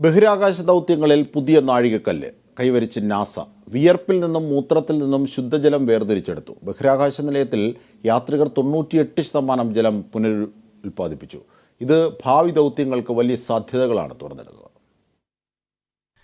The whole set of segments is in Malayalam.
ബഹിരാകാശ ദൗത്യങ്ങളിൽ പുതിയ നാഴികക്കല്ല്. കൈവരിച്ച് നാസ. വിയർപ്പിൽ നിന്നും മൂത്രത്തിൽ നിന്നും ശുദ്ധജലം വേർതിരിച്ചെടുത്തു. ബഹിരാകാശ നിലയത്തിൽ യാത്രികർ തൊണ്ണൂറ്റിയെട്ട് ശതമാനം ജലം പുനരുൽപ്പാദിപ്പിച്ചു. ഇത് ഭാവി ദൗത്യങ്ങൾക്ക് വലിയ സാധ്യതകളാണ് തുറന്നിരുന്നത്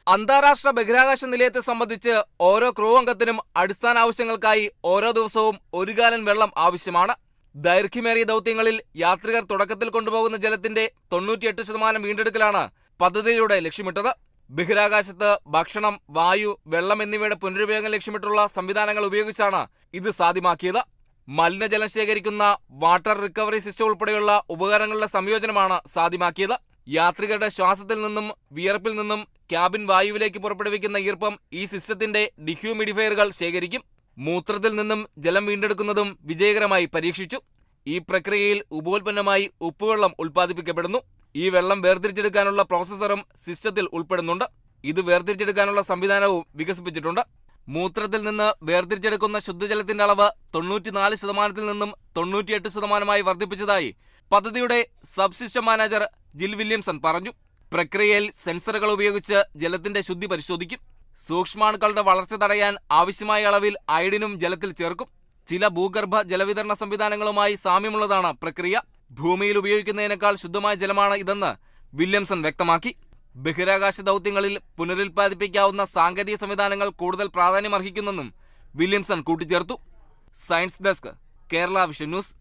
അന്താരാഷ്ട്ര ബഹിരാകാശ നിലയത്തെ സംബന്ധിച്ച് ഓരോ ക്രൂ അംഗത്തിനും അടിസ്ഥാന ആവശ്യങ്ങൾക്കായി ഓരോ ദിവസവും ഒരു ഗാലൻ വെള്ളം ആവശ്യമാണ്. ദൈർഘ്യമേറിയ ദൗത്യങ്ങളിൽ യാത്രികർ തുടക്കത്തിൽ കൊണ്ടുപോകുന്ന ജലത്തിന്റെ തൊണ്ണൂറ്റിയെട്ട് ശതമാനം വീണ്ടെടുക്കലാണ് പദ്ധതിയിലൂടെ ലക്ഷ്യമിട്ടത്. ബഹിരാകാശത്ത് ഭക്ഷണം വായു വെള്ളം എന്നിവയുടെ പുനരുപയോഗം ലക്ഷ്യമിട്ടുള്ള സംവിധാനങ്ങൾ ഉപയോഗിച്ചാണ് ഇത് സാധ്യമാക്കിയത്. മലിനജലം ശേഖരിക്കുന്ന വാട്ടർ റിക്കവറി സിസ്റ്റം ഉൾപ്പെടെയുള്ള ഉപകരണങ്ങളുടെ സംയോജനമാണ് സാധ്യമാക്കിയത്. യാത്രികരുടെ ശ്വാസത്തിൽ നിന്നും വിയർപ്പിൽ നിന്നും ക്യാബിൻ വായുവിലേക്ക് പുറപ്പെടുവിക്കുന്ന ഈർപ്പം ഈ സിസ്റ്റത്തിന്റെ ഡിഹ്യൂമിഡിഫയറുകൾ ശേഖരിക്കും. മൂത്രത്തിൽ നിന്നും ജലം വീണ്ടെടുക്കുന്നതും വിജയകരമായി പരീക്ഷിച്ചു. ഈ പ്രക്രിയയിൽ ഉപോൽപ്പന്നമായി ഉപ്പുവെള്ളം ഉൽപ്പാദിപ്പിക്കപ്പെടുന്നു. ഈ വെള്ളം വേർതിരിച്ചെടുക്കാനുള്ള പ്രോസസ്സറും സിസ്റ്റത്തിൽ ഉൾപ്പെടുന്നുണ്ട്. ഇത് വേർതിരിച്ചെടുക്കാനുള്ള സംവിധാനവും വികസിപ്പിച്ചിട്ടുണ്ട്. മൂത്രത്തിൽ നിന്ന് വേർതിരിച്ചെടുക്കുന്ന ശുദ്ധജലത്തിന്റെ അളവ് തൊണ്ണൂറ്റിനാല് ശതമാനത്തിൽ നിന്നും തൊണ്ണൂറ്റിയെട്ട് ശതമാനമായി വർദ്ധിപ്പിച്ചതായി പദ്ധതിയുടെ സബ്സിസ്റ്റം മാനേജർ ജിൽ വില്യംസൺ പറഞ്ഞു. പ്രക്രിയയിൽ സെൻസറുകൾ ഉപയോഗിച്ച് ജലത്തിന്റെ ശുദ്ധി പരിശോധിക്കും. സൂക്ഷ്മാണുക്കളുടെ വളർച്ച തടയാൻ ആവശ്യമായ അളവിൽ അയഡിനും ജലത്തിൽ ചേർക്കും. ചില ഭൂഗർഭ ജലവിതരണ സംവിധാനങ്ങളുമായി സാമ്യമുള്ളതാണ് പ്രക്രിയ. ഭൂമിയിൽ ഉപയോഗിക്കുന്നതിനേക്കാൾ ശുദ്ധമായ ജലമാണ് ഇതെന്ന് വില്യംസൺ വ്യക്തമാക്കി. ബഹിരാകാശ ദൗത്യങ്ങളിൽ പുനരുൽപ്പാദിപ്പിക്കാവുന്ന സാങ്കേതിക സംവിധാനങ്ങൾ കൂടുതൽ പ്രാധാന്യമർഹിക്കുന്നെന്നും വില്യംസൺ കൂട്ടിച്ചേർത്തു. Science desk Kerala vision news.